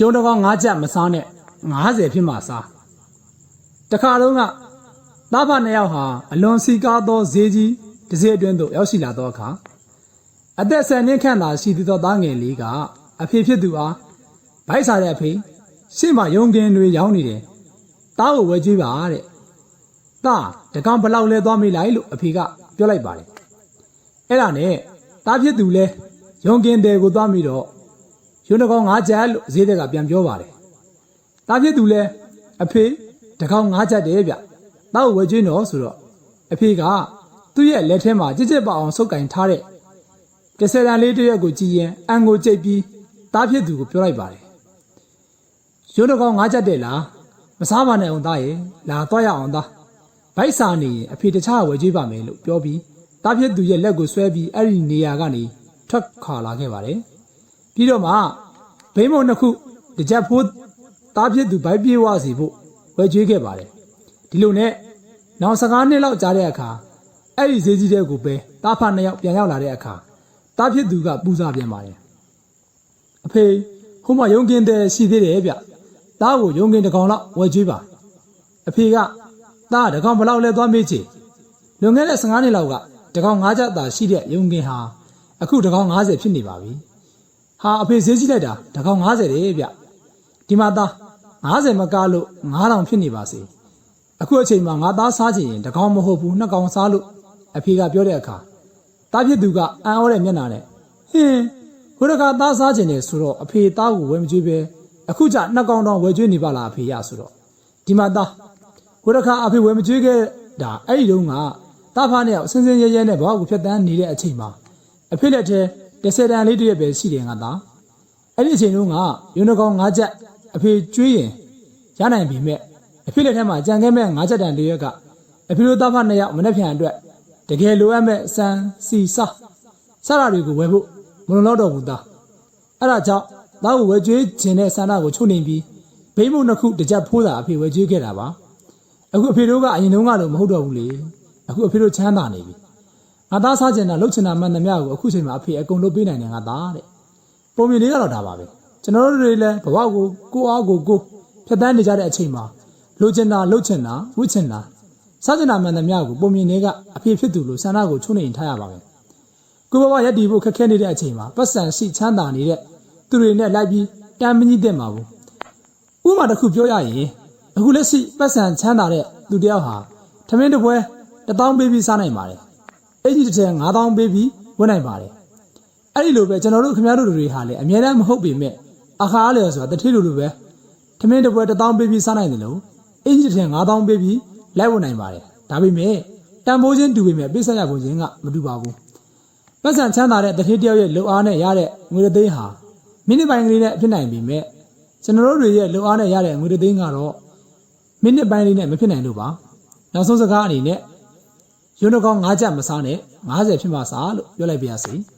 ရုံတကောင်၅ချက်မစားနဲ့90ဖြစ်မှစားတခါတော့ကသားဖနှစ်ယောက်ဟာအလွန်စီကားသောဈေးကြီးတစ်စက်အတွင်းသို့ရောက်ရှိလာသောအခါအသက်10နှစ်ခန့်သာရှိသေးသောသားငယ်လေးကအဖေဖြစ်သူအားဗိုက်စားတဲ့အဖေရှေ့မှာယုံကင်တွေရောင်းနေတယ်သားကိုဝယ်ကြွေးပါတဲ့သားတကောင်ဘလောက်လဲသွားမိလိုက်လို့အဖေကပြောလိုက်ပါတယ်အဲ့ဒါနဲ့သားဖြစ်သူလဲယုံကင်တယ်ကိုသွားမိတော့ ရုံတကောင်၅ချက်လို့ဈေးသက်ကပြန်ပြောပါတယ်။တာဖြစ်သူလဲအဖေတကောင်၅ချက်တယ်ဗျ။တောက်ဝယ်ကျွင်းတော့ဆိုတော့အဖေကသူ့ရဲ့လက်ထဲမှာကြစ်ကြစ်ပအောင်စုပ်ကင်ထားတဲ့ကစရန်လေးတစ်ရက်ကိုကြည်ရင်အန်ကိုကြိတ်ပြီးတာဖြစ်သူကိုပြောလိုက်ပါတယ်။ရုံတကောင်၅ချက်တယ်လားမစားပါနဲ့အောင်သားရဲ့လာတော့ရအောင်သားဗိုက်စာနေရင်အဖေတခြားဝယ်ကျွေးပါမယ်လို့ပြောပြီးတာဖြစ်သူရဲ့လက်ကိုဆွဲပြီးအဲ့ဒီနေရာကနေထွက်ခွာလာခဲ့ပါတယ်။ ပြီးတော့မှဘိမုံနှစ်ခုတကြက်ဖိုးသားဖြစ်သူဘိုက်ပြေးဝစီဖို့ဝယ်ကျွေးခဲ့ပါတယ်ဒီလိုနဲ့နောက်15နှစ်လောက်ကြာတဲ့အခါအဲ့ဒီဈေးကြီးတဲ့ကိုပဲသားဖနှစ်ယောက်ပြန်ရောက်လာတဲ့အခါသားဖြစ်သူကပူဇော်ပြန်ပါတယ်အဖေဟိုမှာယုံကင်တဲ့ရှိသေးတယ်ဗျသားကိုယုံကင်တစ်ကောင်လောက်ဝယ်ကျွေးပါအဖေကသားတစ်ကောင်ဘယ်လောက်လဲသွားမေးချေလွန်ခဲ့တဲ့15နှစ်လောက်ကတစ်ကောင်9ချက်သာရှိတဲ့ယုံကင်ဟာအခုတစ်ကောင်90ဖြစ်နေပါပြီ ဟာအဖေဈေးကြီးလိုက်တာတကောင်90တဲ့ဗျဒီမှာသား90မကားလို့9000ဖြစ်နေပါစေအခုအချိန်မှာငါသားစားချင်ရင်တကောင်မဟုတ်ဘူးနှစ်ကောင်စားလို့အဖေကပြောတဲ့အခါသားဖြစ်သူကအံ့ဩတဲ့မျက်နှာနဲ့ဟင်းဘုရကသားစားချင်တယ်ဆိုတော့အဖေသားကိုဝယ်မကြွေးပဲအခုကျနှစ်ကောင်တောင်ဝယ်ကြွေးနေပါလားအဖေရဆိုတော့ဒီမှာသားဘုရကအဖေဝယ်မကြွေးခဲ့တာအဲ့ဒီတုန်းကသားဖားနဲ့အစင်းစင်းရဲရဲနဲ့ဘဝကိုဖြတ်တန်းနေတဲ့အချိန်မှာအဖေလက်ထဲ တစ်ဆယ်တန်လေးတစ်ရက်ပဲရှိတယ်ငါသားအဲ့ဒီအချိန်တုန်းကယူနကောင်၅ချက်အဖေကျွေးရင်ရနိုင်ပြီမဲ့အဖေလက်ထဲမှာကြံခဲ့မဲ့၅ချက်တန်တစ်ရက်ကအဖေတို့သားဖနှစ်ယောက်မနှက်ဖြန်အတွက်တကယ်လိုအပ်မဲ့စံစီစာစရတွေကိုဝယ်ဖို့မလုံလောက်တော့ဘူးသားအဲ့ဒါကြောင့်သားကိုဝယ်ကျွေးခြင်းတဲ့ဆန္ဒကိုချုပ်နေပြီးဘိမုံနှစ်ခုတစ်ချက်ဖိုးတာအဖေဝယ်ကျွေးခဲ့တာပါအခုအဖေတို့ကအရင်တုန်းကလိုမဟုတ်တော့ဘူးလေအခုအဖေတို့ချမ်းသာနေပြီ ငါသားစားကျင်တာလှုပ်ချင်တာမှန်သမျှကိုအခုချိန်မှာအဖေအကုန်လုပ်ပေးနိုင်တယ်ငါသားတဲ့ပုံမြင်လေးကတော့ဒါပါပဲကျွန်တော်တို့တွေလည်းဘဝကိုကိုအားကိုကိုဖြတ်တန်းနေကြတဲ့အချိန်မှာလှုပ်ချင်တာလှုပ်ချင်တာဝှစ်ချင်တာစားကျင်တာမှန်သမျှကိုပုံမြင်လေးကအဖေဖြစ်သူလို့ဆန္ဒကိုချုံနေထားရပါမယ်ကိုဘဝရက်တီဖို့ခက်ခဲနေတဲ့အချိန်မှာပတ်စံရှိချမ်းသာနေတဲ့သူတွေနဲ့လိုက်ပြီးတမ်းမကြီးတဲ့မှာဘူးဥပမာတစ်ခုပြောရရင်အခုလက်ရှိပတ်စံချမ်းသာတဲ့သူတယောက်ဟာထမင်းတစ်ပွဲတစ်တောင်းပေးပြီးစားနိုင်ပါတယ် အဲ့ဒီတစ်ထက်9000ပေးပြီးဝင်နိုင်ပါတယ်အဲ့ဒီလိုပဲကျွန်တော်တို့ခင်ဗျားတို့တွေဟာလည်းအများအားမဟုတ်ပေမဲ့အခါအားလျော်ဆိုတာတတိလိုလိုပဲထမင်းတစ်ပွဲ1000ပေးပြီးစားနိုင်တယ်လို့အဲ့ဒီတစ်ထက်9000ပေးပြီးလိုက်ဝင်နိုင်ပါတယ်ဒါပေမဲ့တန်ဖိုးချင်းတူပေမဲ့ပိဿရပုံချင်းကမတူပါဘူးပတ်စံချမ်းသာတဲ့တတိတယောက်ရဲ့လုံအားနဲ့ရတဲ့ငွေတသိန်းဟာမိနစ်ပိုင်းကလေးနဲ့ဖြစ်နိုင်ပေမဲ့ကျွန်တော်တို့တွေရဲ့လုံအားနဲ့ရတဲ့ငွေတသိန်းကတော့မိနစ်ပိုင်းလေးနဲ့မဖြစ်နိုင်လို့ပါနောက်ဆုံးစကားအနေနဲ့ ရုံးတကောင်၅ချက်မစားနဲ့90ဖြစ်မှစားလို့ပြောလိုက်ပါရစေ။